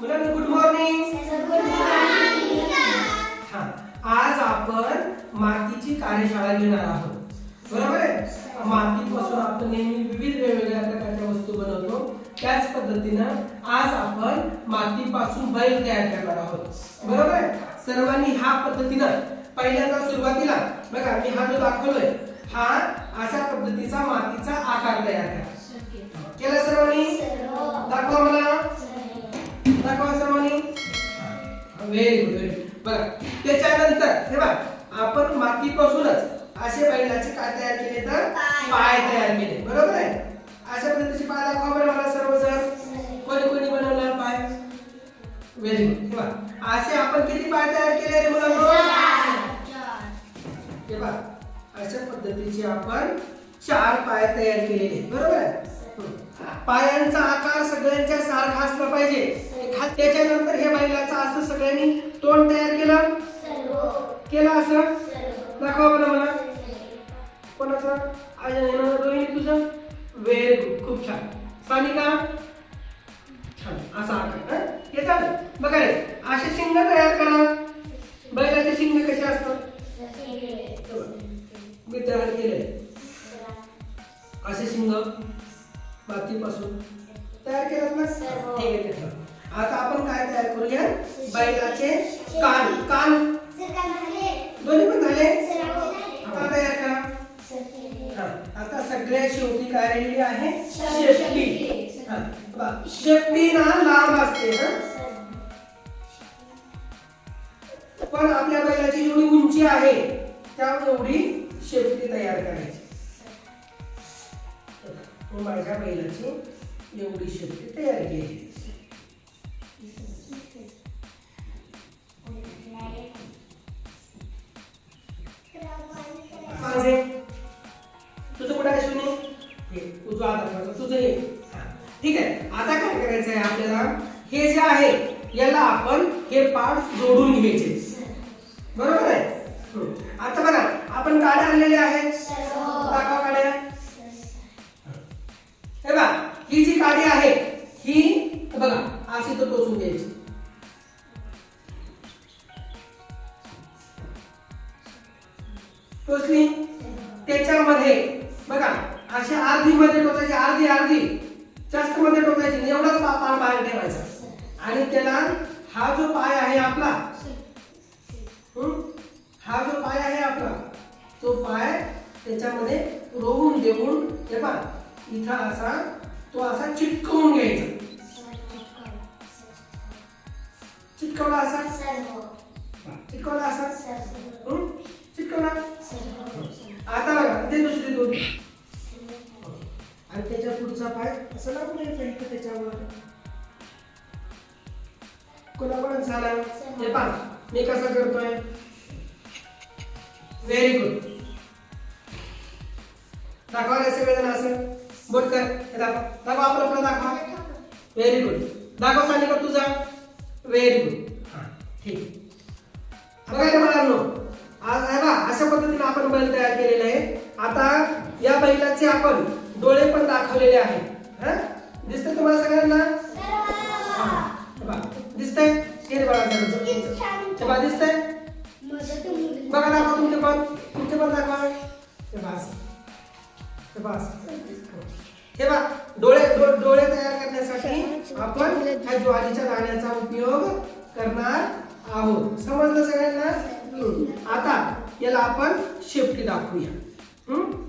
मुलांना good morning हा आज आपण मातीची कार्यशाळा घेणार आहोत. बरोबर आहे? मातीपासून आपण नेहमी विविध वेगवेगळ्या प्रकारच्या वस्तू बनवतो. त्याच पद्धतीनं आज आपण मातीपासून बैल तयार करणार आहोत. बरोबर आहे? सर्वांनी ह्या पद्धतीनं पहिल्यांदा सुरुवातीला बघा मी हा जो दाखवलोय हा अशा पद्धतीचा मातीचा आकार तयार करा. केला सर्वांनी? बघा त्याच्यानंतर हे बघा आपण मातीपासूनच असे बैलाचे काय तयार केले तर? पाय. तयार केले. बरोबर आहे? अशा पद्धतीचे पाय दाखवा बरं मला सर्वजण. कोणी कोणी बनवला? पाय. व्हेरी गुड हे बघा असे आपण किती पाय तयार केले रे मुलांनो? हे बघा अशा पद्धतीचे आपण चार पाय तयार केलेले बरोबर आहे. पायांचा आकार सगळ्यांच्या सारखा असला पाहिजे. त्याच्यानंतर हे बैलाचं असं सगळ्यांनी तोंड तयार केलं? केलं असं? दाखवा बरं मला. कोणाचं? आज रोहिणी तुझं? व्हेरी गुड खूप छान. सानिका छान. असा आकार हं? हे झालं बघा रे असे शिंग तयार करा. बैलाचे शिंग कसे असतात? मी तयार केले असे शिंग. मातीपासून तयार केलं ना. ठीक आहे. आता आपण काय तयार करूया? बैलाचे कान. कान. दोन्ही पण झाले? आता तयार करा. आता सगळ्या शेवटी काय राहिलेली आहे? शेपटी. हा. शेपटी ना लांब असते ना पण आपल्या बैलाची जेवढी उंची आहे त्या एवढी शेपटी तयार करायची. मी माझ्या बैलाची एवढी शेपटी तयार केली. तुझं कुठं आहे शिवणी हे तुझं आता तुझं हे. ठीक आहे. आता काय करायचं आहे आपल्याला? हे जे आहे याला आपण हे पार्ट जोडून घ्यायचे. बरोबर आहे? आता बघा आपण गाड्या आणलेले आहेत. टोचली त्याच्यामध्ये. बघा अशी अर्धी मध्ये टोचायची अर्धी अर्धी. जास्त मध्ये टोचायची एवढाच पाय बाहेर ठेवायचा. आणि त्याला हा जो पाय आहे आपला हं? हा जो पाय आहे आपला तो पाय त्याच्यामध्ये रोवून देऊन हे पहा इथं असा तो असा चिटकवून घ्यायचा. चिटकवला असा? चिटकवला असा? हं? आता बघा ते दुसरी दोन. आणि त्याच्या पुढचा पाय असं लागू नये फ्रेंड त्याच्यावर. कोणापर्यंत झाला हे पहा मी कसं करतोय? व्हेरी गुड दाखवा रे सगळेजण असं. बोट कर. दाखवा. आपलं आपलं दाखवा. व्हेरी गुड दाखवा सांगितलं तुझा. व्हेरी गुड हा ठीक. बघा बैल तयार केलेले आहे आता या बैलाचे आपण डोळे पण दाखवलेले आहेत. हा? दिसतंय तुम्हाला सगळ्यांना? बघा, दिसतंय? बघा, दिसतंय? बघा दाखवा तुमचे पण. तुमचे पण दाखवा. हे बस हे बस हे बघा डोळे डोळे तयार करण्यासाठी आपण ह्या ज्वारीच्या दाण्याचा उपयोग करणार आहोत. समजलं सगळ्यांना. आता याला आपण शेपटी दाखवूया हम्म?